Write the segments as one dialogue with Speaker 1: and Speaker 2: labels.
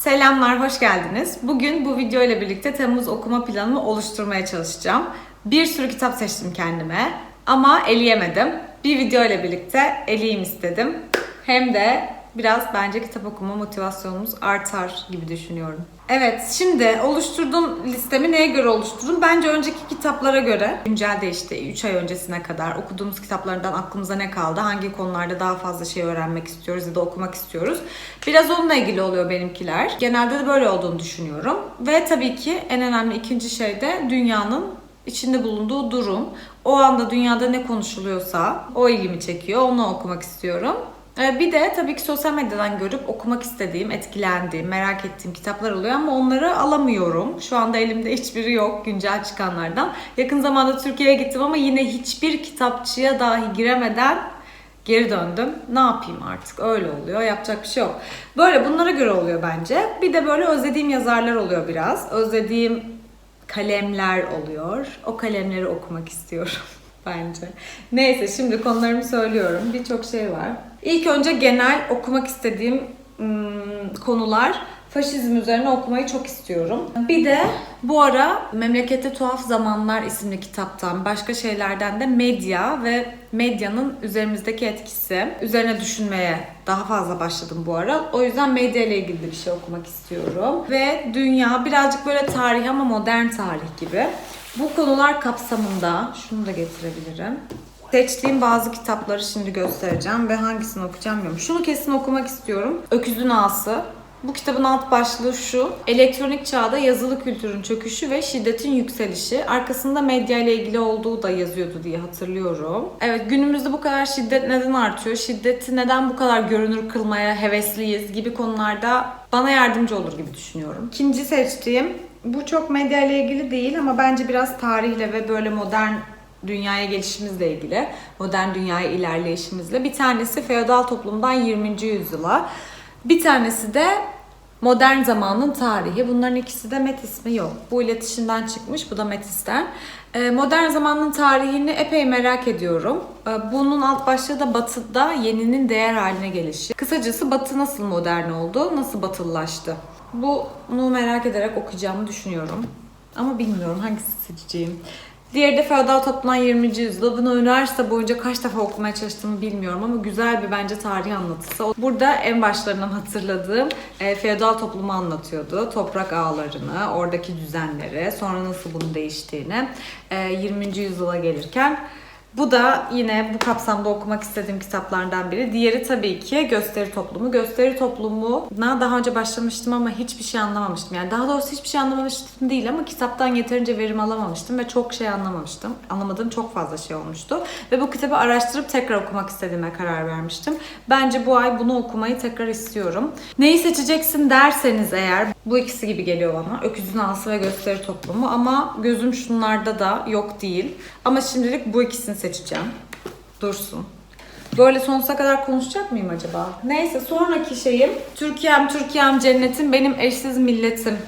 Speaker 1: Selamlar, hoş geldiniz. Bugün bu video ile birlikte Temmuz okuma planımı oluşturmaya çalışacağım. Bir sürü kitap seçtim kendime ama eleyemedim. Bir video ile birlikte eleyim istedim. Hem de biraz bence kitap okuma motivasyonumuz artar gibi düşünüyorum. Evet, şimdi oluşturduğum listemi neye göre oluşturdum? Bence önceki kitaplara göre, güncel değişti 3 ay öncesine kadar okuduğumuz kitaplardan aklımıza ne kaldı? Hangi konularda daha fazla şey öğrenmek istiyoruz ya da okumak istiyoruz? Biraz onunla ilgili oluyor benimkiler. Genelde de böyle olduğunu düşünüyorum. Ve tabii ki en önemli ikinci şey de dünyanın içinde bulunduğu durum. O anda dünyada ne konuşuluyorsa o ilgimi çekiyor. Onu okumak istiyorum. Ee, Bir de tabii ki sosyal medyadan görüp okumak istediğim, etkilendiğim, merak ettiğim kitaplar oluyor ama onları alamıyorum. Şu anda elimde hiçbiri yok güncel çıkanlardan. Yakın zamanda Türkiye'ye gittim ama yine hiçbir kitapçıya dahi giremeden geri döndüm. Ne yapayım artık? Öyle oluyor. Yapacak bir şey yok. Böyle bunlara göre oluyor bence. Bir de böyle özlediğim yazarlar oluyor biraz. Özlediğim kalemler oluyor. O kalemleri okumak istiyorum bence. Neyse şimdi konularımı söylüyorum. Birçok şey var. İlk önce genel okumak istediğim konular faşizm üzerine okumayı çok istiyorum. Bir de bu ara Memlekette Tuhaf Zamanlar isimli kitaptan, başka şeylerden de medya ve medyanın üzerimizdeki etkisi üzerine düşünmeye daha fazla başladım bu ara. O yüzden medya ile ilgili bir şey okumak istiyorum. Ve dünya birazcık böyle tarih ama modern tarih gibi. Bu konular kapsamında şunu da getirebilirim. Seçtiğim bazı kitapları şimdi göstereceğim ve hangisini okuyacağım bilmiyorum. Şunu kesin okumak istiyorum. Öküzün Ağası. Bu kitabın alt başlığı şu. Elektronik çağda yazılı kültürün çöküşü ve şiddetin yükselişi. Arkasında medya ile ilgili olduğu da yazıyordu diye hatırlıyorum. Evet günümüzde bu kadar şiddet neden artıyor? Şiddeti neden bu kadar görünür kılmaya hevesliyiz gibi konularda bana yardımcı olur gibi düşünüyorum. İkinci seçtiğim bu çok medya ile ilgili değil ama bence biraz tarihle ve böyle modern dünyaya gelişimizle ilgili, modern dünyaya ilerleyişimizle. Bir tanesi feodal toplumdan 20. yüzyıla, bir tanesi de modern zamanın tarihi. Bunların ikisi de Metis mi? Yok. Bu iletişimden çıkmış, bu da Metis'ten. Ee, modern zamanın tarihini epey merak ediyorum. Ee, bunun alt başlığı da Batı'da yeninin değer haline gelişi. Kısacası Batı nasıl modern oldu, nasıl batılılaştı? Bunu merak ederek okuyacağımı düşünüyorum. Ama bilmiyorum hangisini seçeceğim. Diğeri de feodal toplumdan 20. yüzyıl. Bunu üniversite boyunca kaç defa okumaya çalıştığımı bilmiyorum ama güzel bir bence tarih anlatısı. Burada en başlarından hatırladığım e, feodal toplumu anlatıyordu. Toprak ağlarını, oradaki düzenleri, sonra nasıl bunun değiştiğini. E, 20. yüzyıla gelirken bu da yine bu kapsamda okumak istediğim kitaplardan biri. Diğeri tabii ki Gösteri Toplumu. Gösteri Toplumu'na daha önce başlamıştım ama hiçbir şey anlamamıştım. Yani daha doğrusu hiçbir şey anlamamıştım değil ama kitaptan yeterince verim alamamıştım ve çok şey anlamamıştım. Anlamadığım çok fazla şey olmuştu. Ve bu kitabı araştırıp tekrar okumak istediğime karar vermiştim. Bence bu ay bunu okumayı tekrar istiyorum. Neyi seçeceksin derseniz eğer bu ikisi gibi geliyor bana. Öküzün Ağası ve Gösteri Toplumu ama gözüm şunlarda da yok değil. Ama şimdilik bu ikisini seçeceğim. Dursun. Böyle sonsuza kadar konuşacak mıyım acaba? Neyse sonraki şeyim Türkiye'm Türkiye'm cennetim benim eşsiz milletim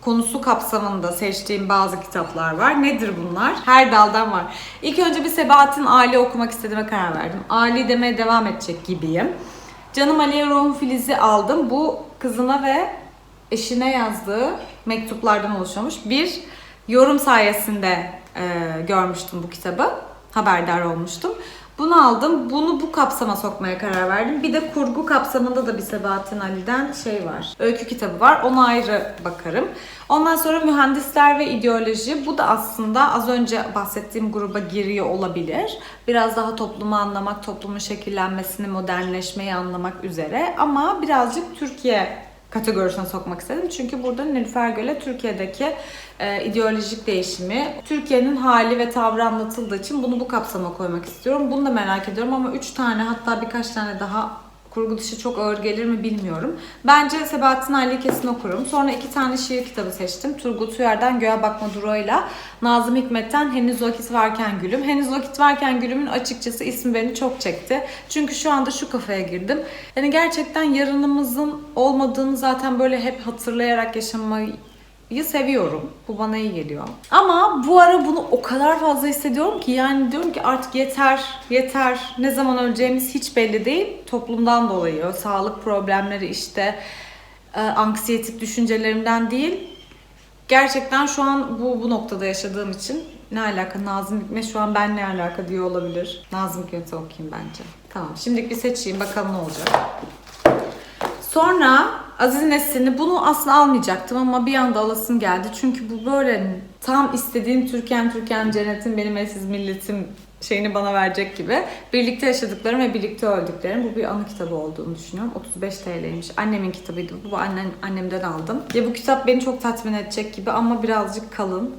Speaker 1: konusu kapsamında seçtiğim bazı kitaplar var. Nedir bunlar? Her daldan var. İlk önce bir Sebahattin Ali okumak istediğime karar verdim. Ali demeye devam edecek gibiyim. Canım Ali'ye Ruhum Filiz'i aldım. Bu kızına ve eşine yazdığı mektuplardan oluşuyormuş. Bir yorum sayesinde e, görmüştüm bu kitabı. Haberdar olmuştum. Bunu aldım. Bunu bu kapsama sokmaya karar verdim. Bir de kurgu kapsamında da bir Sebahattin Ali'den şey var. Öykü kitabı var. Ona ayrı bakarım. Ondan sonra mühendisler ve ideoloji. Bu da aslında az önce bahsettiğim gruba giriyor olabilir. Biraz daha toplumu anlamak, toplumun şekillenmesini, modernleşmeyi anlamak üzere. Ama birazcık Türkiye kategorisine sokmak istedim. Çünkü burada Nilüfer Göl'e Türkiye'deki e, ideolojik değişimi, Türkiye'nin hali ve tavrı anlatıldığı için bunu bu kapsama koymak istiyorum. Bunu da merak ediyorum ama 3 tane hatta birkaç tane daha kurgu dışı çok ağır gelir mi bilmiyorum. Bence Sebahattin Ali'yi kesin okurum. Sonra iki tane şiir kitabı seçtim. Turgut Uyar'dan Göğe Bakma Duru'yla Nazım Hikmet'ten Henüz Vakit Varken Gülüm. Henüz Vakit Varken Gülüm'ün açıkçası ismi beni çok çekti. Çünkü şu anda şu kafaya girdim. Yani gerçekten yarınımızın olmadığını zaten böyle hep hatırlayarak yaşamayı seviyorum. Bu bana iyi geliyor. Ama bu ara bunu o kadar fazla hissediyorum ki yani diyorum ki artık yeter, yeter. Ne zaman öleceğimiz hiç belli değil. Toplumdan dolayı, sağlık problemleri işte e, anksiyetik düşüncelerimden değil. Gerçekten şu an bu bu noktada yaşadığım için ne alaka Nazım Hikmet şu an ben ne alaka diyor olabilir. Nazım Hikmet'i okuyayım bence. Tamam şimdilik bir seçeyim bakalım ne olacak. Sonra Aziz Nesin'i bunu aslında almayacaktım ama bir anda alasım geldi. Çünkü bu böyle tam istediğim Türkan Türkan cennetin benim eşsiz milletim şeyini bana verecek gibi. Birlikte yaşadıklarım ve birlikte öldüklerim. Bu bir anı kitabı olduğunu düşünüyorum. 35 TL'ymiş. Annemin kitabıydı. Bu annem, annemden aldım. Ya bu kitap beni çok tatmin edecek gibi ama birazcık kalın.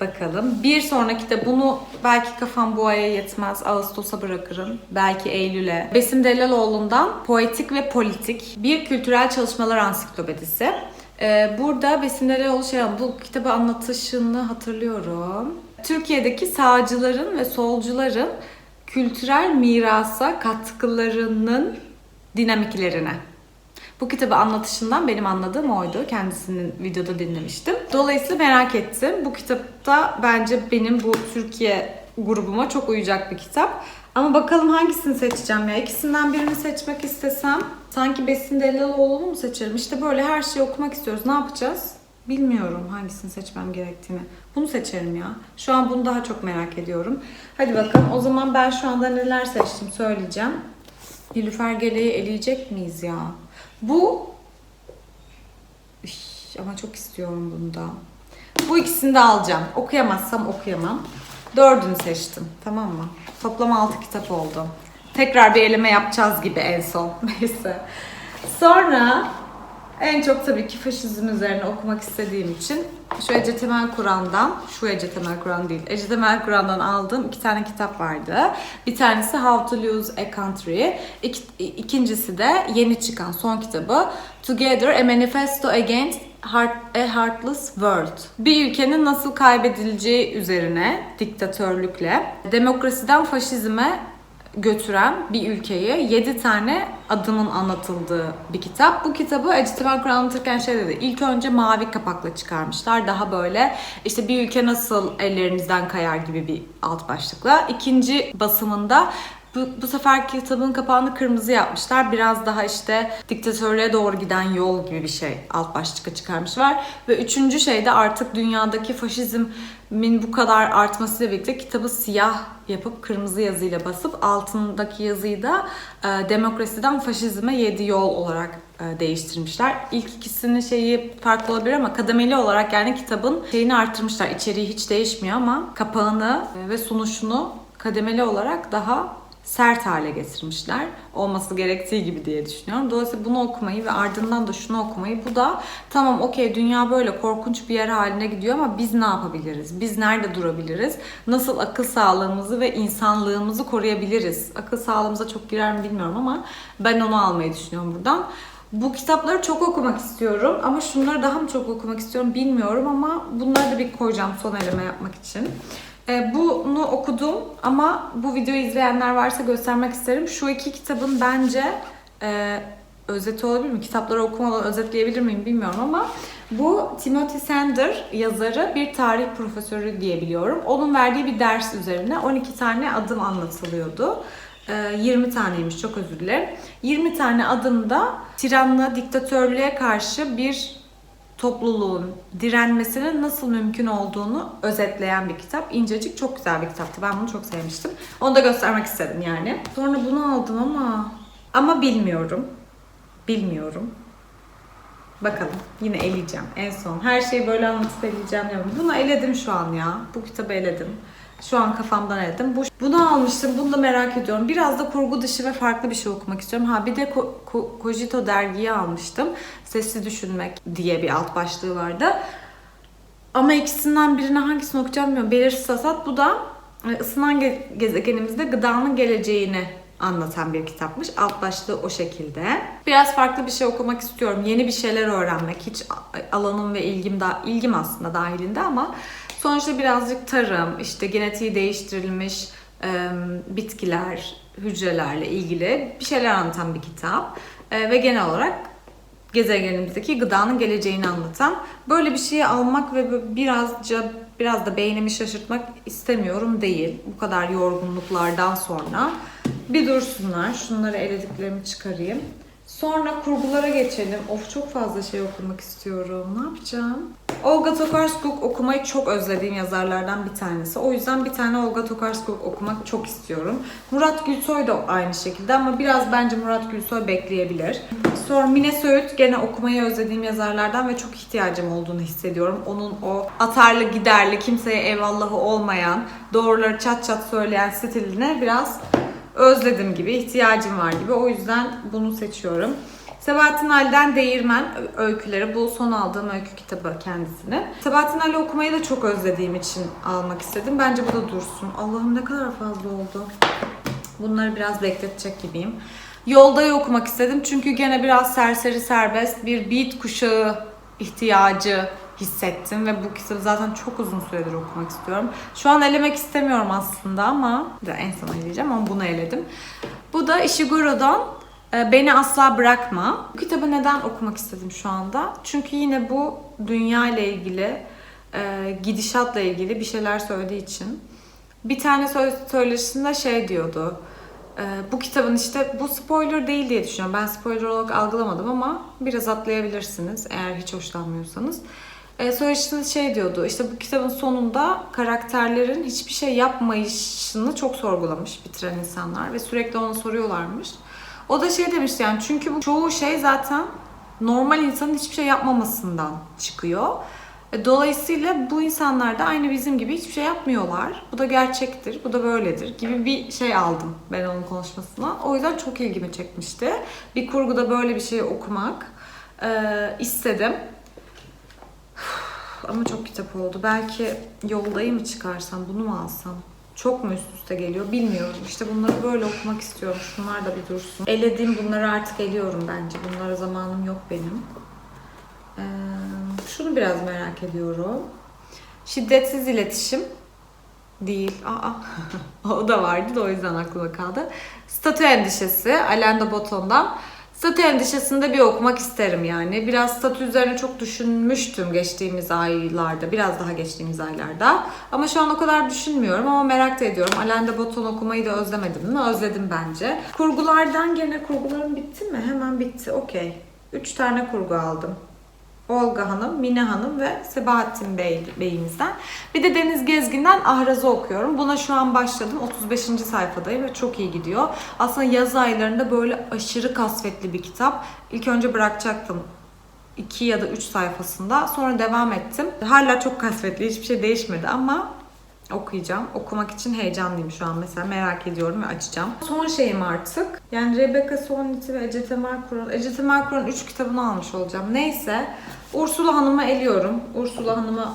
Speaker 1: Bakalım. Bir sonraki de bunu belki kafam bu aya yetmez. Ağustos'a bırakırım. Belki Eylül'e. Besim Delaloğlu'ndan Poetik ve Politik bir kültürel çalışmalar ansiklopedisi. Ee, burada Besim Delaloğlu şey bu kitabı anlatışını hatırlıyorum. Türkiye'deki sağcıların ve solcuların kültürel mirasa katkılarının dinamiklerine. Bu kitabı anlatışından benim anladığım oydu. Kendisinin videoda dinlemiştim. Dolayısıyla merak ettim. Bu kitapta bence benim bu Türkiye grubuma çok uyacak bir kitap. Ama bakalım hangisini seçeceğim ya. İkisinden birini seçmek istesem sanki Besin Delaloğlu'nu mu seçerim? İşte böyle her şeyi okumak istiyoruz. Ne yapacağız? Bilmiyorum hangisini seçmem gerektiğini. Bunu seçerim ya. Şu an bunu daha çok merak ediyorum. Hadi bakalım. O zaman ben şu anda neler seçtim söyleyeceğim. Nilüfer Gele'yi eleyecek miyiz ya? Bu Üş, ama çok istiyorum bunu da. Bu ikisini de alacağım. Okuyamazsam okuyamam. Dördünü seçtim. Tamam mı? Toplam altı kitap oldu. Tekrar bir eleme yapacağız gibi en son. Neyse. Sonra en çok tabii ki faşizm üzerine okumak istediğim için şu Ece Temel Kur'an'dan, şu Ece Temel Kur'an değil, Ece Temel Kur'an'dan aldığım iki tane kitap vardı. Bir tanesi How to Lose a Country, İki, ikincisi de yeni çıkan son kitabı Together a Manifesto Against Heart, a Heartless World. Bir ülkenin nasıl kaybedileceği üzerine diktatörlükle demokrasiden faşizme götüren bir ülkeye 7 tane adımın anlatıldığı bir kitap. Bu kitabı Ecetibel Kur'an anlatırken şey dedi. İlk önce mavi kapakla çıkarmışlar. Daha böyle işte bir ülke nasıl ellerinizden kayar gibi bir alt başlıkla. İkinci basımında bu, bu sefer kitabın kapağını kırmızı yapmışlar. Biraz daha işte diktatörlüğe doğru giden yol gibi bir şey alt başlıkta çıkarmışlar. Ve üçüncü şey de artık dünyadaki faşizmin bu kadar artmasıyla birlikte kitabı siyah yapıp kırmızı yazıyla basıp altındaki yazıyı da e, demokrasiden faşizme yedi yol olarak e, değiştirmişler. İlk ikisinin şeyi farklı olabilir ama kademeli olarak yani kitabın şeyini arttırmışlar. İçeriği hiç değişmiyor ama kapağını e, ve sunuşunu kademeli olarak daha sert hale getirmişler. Olması gerektiği gibi diye düşünüyorum. Dolayısıyla bunu okumayı ve ardından da şunu okumayı bu da tamam okey dünya böyle korkunç bir yer haline gidiyor ama biz ne yapabiliriz? Biz nerede durabiliriz? Nasıl akıl sağlığımızı ve insanlığımızı koruyabiliriz? Akıl sağlığımıza çok girer mi bilmiyorum ama ben onu almayı düşünüyorum buradan. Bu kitapları çok okumak istiyorum ama şunları daha mı çok okumak istiyorum bilmiyorum ama bunları da bir koyacağım son eleme yapmak için. E, bunu okudum ama bu videoyu izleyenler varsa göstermek isterim. Şu iki kitabın bence e, özeti olabilir mi? Kitapları okumadan özetleyebilir miyim bilmiyorum ama bu Timothy Sander yazarı bir tarih profesörü diyebiliyorum. Onun verdiği bir ders üzerine 12 tane adım anlatılıyordu. 20 taneymiş çok özür dilerim. 20 tane adımda tiranlığa, diktatörlüğe karşı bir topluluğun direnmesinin nasıl mümkün olduğunu özetleyen bir kitap. İncecik çok güzel bir kitaptı. Ben bunu çok sevmiştim. Onu da göstermek istedim yani. Sonra bunu aldım ama ama bilmiyorum. Bilmiyorum. Bakalım. Yine eleyeceğim en son. Her şeyi böyle anlatıp eleyeceğim. Ya. Bunu eledim şu an ya. Bu kitabı eledim. Şu an kafamdan eledim. Bu, bunu almıştım. Bunu da merak ediyorum. Biraz da kurgu dışı ve farklı bir şey okumak istiyorum. Ha bir de Ko- Ko- Cogito dergiyi almıştım. Sesli Düşünmek diye bir alt başlığı vardı. Ama ikisinden birini hangisini okuyacağım bilmiyorum. Belirsiz Hasat. Bu da e, ısınan ge- gezegenimizde gıdanın geleceğini anlatan bir kitapmış. Alt başlığı o şekilde. Biraz farklı bir şey okumak istiyorum. Yeni bir şeyler öğrenmek. Hiç alanım ve ilgim da ilgim aslında dahilinde ama sonuçta birazcık tarım, işte genetiği değiştirilmiş e, bitkiler, hücrelerle ilgili bir şeyler anlatan bir kitap. E, ve genel olarak gezegenimizdeki gıdanın geleceğini anlatan böyle bir şeyi almak ve birazca biraz da beynimi şaşırtmak istemiyorum değil. Bu kadar yorgunluklardan sonra bir dursunlar. Şunları elediklerimi çıkarayım. Sonra kurgulara geçelim. Of çok fazla şey okumak istiyorum. Ne yapacağım? Olga Tokarczuk okumayı çok özlediğim yazarlardan bir tanesi. O yüzden bir tane Olga Tokarczuk okumak çok istiyorum. Murat Gülsoy da aynı şekilde ama biraz bence Murat Gülsoy bekleyebilir. Sonra Mine Söğüt gene okumayı özlediğim yazarlardan ve çok ihtiyacım olduğunu hissediyorum. Onun o atarlı giderli, kimseye eyvallahı olmayan, doğruları çat çat söyleyen stiline biraz özledim gibi, ihtiyacım var gibi. O yüzden bunu seçiyorum. Sebahattin Ali'den Değirmen öyküleri. Bu son aldığım öykü kitabı kendisini. Sebahattin Ali okumayı da çok özlediğim için almak istedim. Bence bu da dursun. Allah'ım ne kadar fazla oldu. Bunları biraz bekletecek gibiyim. Yolda'yı okumak istedim çünkü gene biraz serseri serbest bir beat kuşağı ihtiyacı hissettim ve bu kitabı zaten çok uzun süredir okumak istiyorum. Şu an elemek istemiyorum aslında ama en son eleyeceğim ama bunu eledim. Bu da Ishiguro'dan e, Beni Asla Bırakma. Bu kitabı neden okumak istedim şu anda? Çünkü yine bu dünya ile ilgili, e, gidişatla ilgili bir şeyler söylediği için. Bir tane sö- söyleşisinde şey diyordu. e, Bu kitabın işte, bu spoiler değil diye düşünüyorum. Ben spoiler olarak algılamadım ama biraz atlayabilirsiniz eğer hiç hoşlanmıyorsanız. E, söyleşisinde şey diyordu, işte bu kitabın sonunda karakterlerin hiçbir şey yapmayışını çok sorgulamış bitiren insanlar ve sürekli ona soruyorlarmış. O da şey demişti yani çünkü bu çoğu şey zaten normal insanın hiçbir şey yapmamasından çıkıyor. E, Dolayısıyla bu insanlar da aynı bizim gibi hiçbir şey yapmıyorlar. Bu da gerçektir, bu da böyledir gibi bir şey aldım ben onun konuşmasına. O yüzden çok ilgimi çekmişti. Bir kurguda böyle bir şey okumak e, istedim. Ama çok kitap oldu. Belki yoldayı mı çıkarsam, bunu mu alsam? Çok mu üst üste geliyor bilmiyorum. İşte bunları böyle okumak istiyorum. Şunlar da bir dursun. Elediğim bunları artık eliyorum bence. Bunlara zamanım yok benim. Ee, şunu biraz merak ediyorum. Şiddetsiz iletişim değil. Aa, o da vardı da o yüzden aklıma kaldı. Statü endişesi Alain de Botton'dan. Statü endişesinde bir okumak isterim yani. Biraz statü üzerine çok düşünmüştüm geçtiğimiz aylarda. Biraz daha geçtiğimiz aylarda. Ama şu an o kadar düşünmüyorum ama merak da ediyorum. Alain de Botton okumayı da özlemedim mi? Özledim bence. Kurgulardan gene kurgularım bitti mi? Hemen bitti. Okey. Üç tane kurgu aldım. Olga Hanım, Mine Hanım ve Sebahattin Bey, Bey'imizden. Bir de Deniz Gezgin'den Ahraz'ı okuyorum. Buna şu an başladım. 35. sayfadayım ve çok iyi gidiyor. Aslında yaz aylarında böyle aşırı kasvetli bir kitap. İlk önce bırakacaktım 2 ya da 3 sayfasında. Sonra devam ettim. Hala çok kasvetli. Hiçbir şey değişmedi ama okuyacağım. Okumak için heyecanlıyım şu an mesela. Merak ediyorum ve açacağım. Son şeyim artık. Yani Rebecca Solnit'i ve Ece Temel Kur'an. Ece Temel Kur'an 3 kitabını almış olacağım. Neyse. Ursula Hanım'ı eliyorum. Ursula Hanım'ı...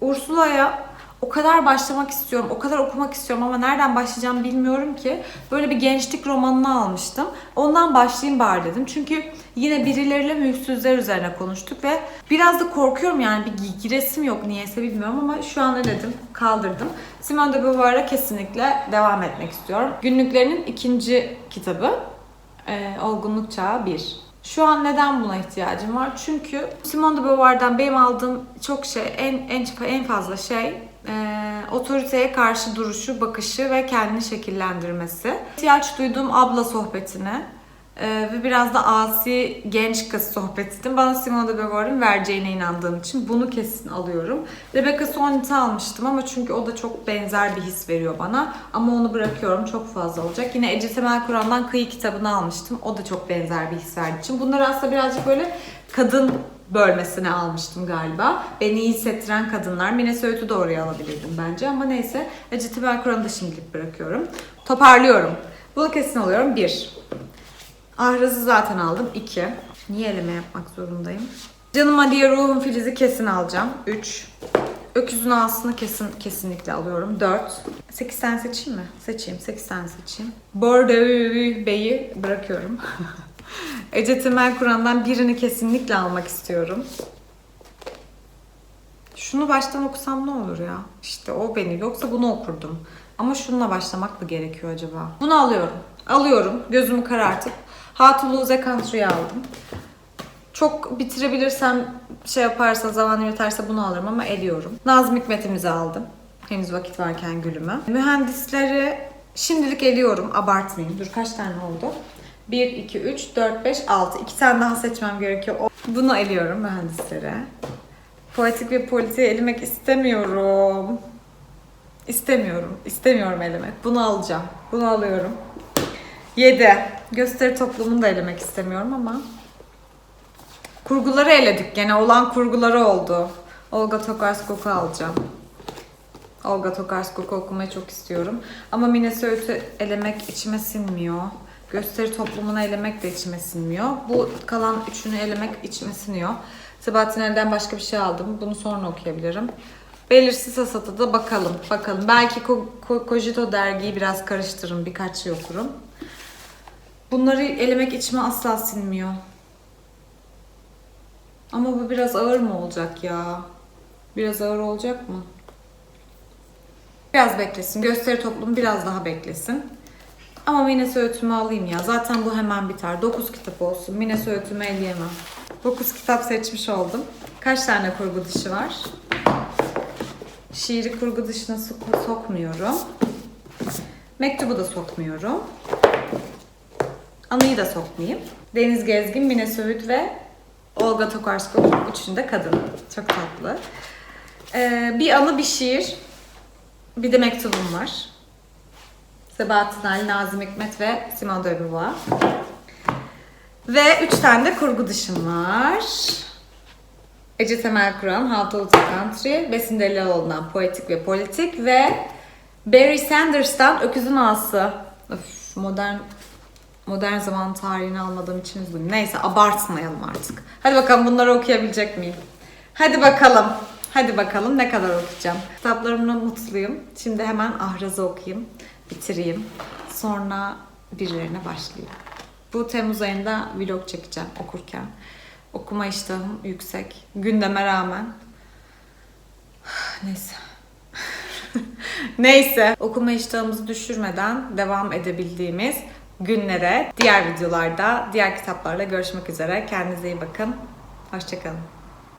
Speaker 1: Ursula'ya o kadar başlamak istiyorum, o kadar okumak istiyorum ama nereden başlayacağım bilmiyorum ki. Böyle bir gençlik romanını almıştım. Ondan başlayayım bari dedim. Çünkü yine birileriyle mülksüzler üzerine konuştuk ve biraz da korkuyorum yani bir giresim yok niyeyse bilmiyorum ama şu an dedim kaldırdım. Simone de Beauvoir'a kesinlikle devam etmek istiyorum. Günlüklerinin ikinci kitabı e, Olgunluk Çağı 1. Şu an neden buna ihtiyacım var? Çünkü Simone de Beauvoir'dan benim aldığım çok şey, en en en fazla şey e, otoriteye karşı duruşu, bakışı ve kendini şekillendirmesi. İhtiyaç duyduğum abla sohbetine e, ve biraz da asi genç kız sohbetini bana Simone de Beauvoir'ın vereceğine inandığım için bunu kesin alıyorum. Rebecca Solnit'i almıştım ama çünkü o da çok benzer bir his veriyor bana. Ama onu bırakıyorum çok fazla olacak. Yine Ece Temel Kur'an'dan Kıyı kitabını almıştım. O da çok benzer bir his verdiği için. Bunları aslında birazcık böyle kadın bölmesine almıştım galiba. Beni iyi hissettiren kadınlar. Söğüt'ü de oraya alabilirdim bence ama neyse. Ece Temel Kur'an'ı da şimdilik bırakıyorum. Toparlıyorum. Bunu kesin alıyorum. Bir. Ahraz'ı zaten aldım. 2. Niye eleme yapmak zorundayım? Canım Aliye Ruhum Filiz'i kesin alacağım. 3. Öküzün ağasını kesin kesinlikle alıyorum. 4. 8 tane seçeyim mi? Seçeyim. 8 tane seçeyim. Bordeaux Bey'i bırakıyorum. Ece Temel Kur'an'dan birini kesinlikle almak istiyorum. Şunu baştan okusam ne olur ya? İşte o beni. Yoksa bunu okurdum. Ama şununla başlamak mı gerekiyor acaba? Bunu alıyorum. Alıyorum. Gözümü karartıp. A Country'yi aldım. Çok bitirebilirsem şey yaparsa zamanım yeterse bunu alırım ama eliyorum. Nazım Hikmet'imizi aldım. Henüz vakit varken gülümü. Mühendisleri şimdilik eliyorum. Abartmayayım. Dur kaç tane oldu? 1, 2, 3, 4, 5, 6. İki tane daha seçmem gerekiyor. Bunu eliyorum mühendislere. Poetik ve politiği elemek istemiyorum. İstemiyorum. İstemiyorum elemek. Bunu alacağım. Bunu alıyorum. 7. Gösteri toplumunu da elemek istemiyorum ama. Kurguları eledik. Gene olan kurguları oldu. Olga Tokarskok'u alacağım. Olga Tokarskok'u okumayı çok istiyorum. Ama Söğüt'ü elemek içime sinmiyor. Gösteri toplumunu elemek de içime sinmiyor. Bu kalan üçünü elemek içime siniyor. Sebahattin Ali'den başka bir şey aldım. Bunu sonra okuyabilirim. Belirsiz Hasat'a da bakalım. Bakalım. Belki Ko- Ko- Kojito dergiyi biraz karıştırırım. Birkaç şey okurum. Bunları elemek içime asla sinmiyor. Ama bu biraz ağır mı olacak ya? Biraz ağır olacak mı? Biraz beklesin. Gösteri toplumu biraz daha beklesin. Ama Mine Söğütümü alayım ya. Zaten bu hemen biter. 9 kitap olsun. Mine Söğütümü eleyemem. 9 kitap seçmiş oldum. Kaç tane kurgu dışı var? Şiiri kurgu dışına sok- sokmuyorum. Mektubu da sokmuyorum. Anıyı da sokmayayım. Deniz Gezgin, Mine Söğüt ve Olga Tokarskok üçünde kadın. Çok tatlı. Ee, bir anı, bir şiir. Bir de mektubum var. Sebahattin Ali, Nazım Hikmet ve Simone de Beauvoir. Ve üç tane de kurgu dışım var. Ece Temel Kur'an, How to Country, Besin Delialoğlu'ndan Poetik ve Politik ve Barry Sanders'tan Öküzün Ağası. Öf, modern modern zaman tarihini almadığım için üzgünüm. Neyse abartmayalım artık. Hadi bakalım bunları okuyabilecek miyim? Hadi bakalım. Hadi bakalım ne kadar okuyacağım. Kitaplarımla mutluyum. Şimdi hemen Ahraz'ı okuyayım. Bitireyim. Sonra birilerine başlayayım. Bu Temmuz ayında vlog çekeceğim okurken. Okuma iştahım yüksek. Gündeme rağmen. Neyse. Neyse. Okuma iştahımızı düşürmeden devam edebildiğimiz günlere diğer videolarda, diğer kitaplarla görüşmek üzere. Kendinize iyi bakın. Hoşçakalın.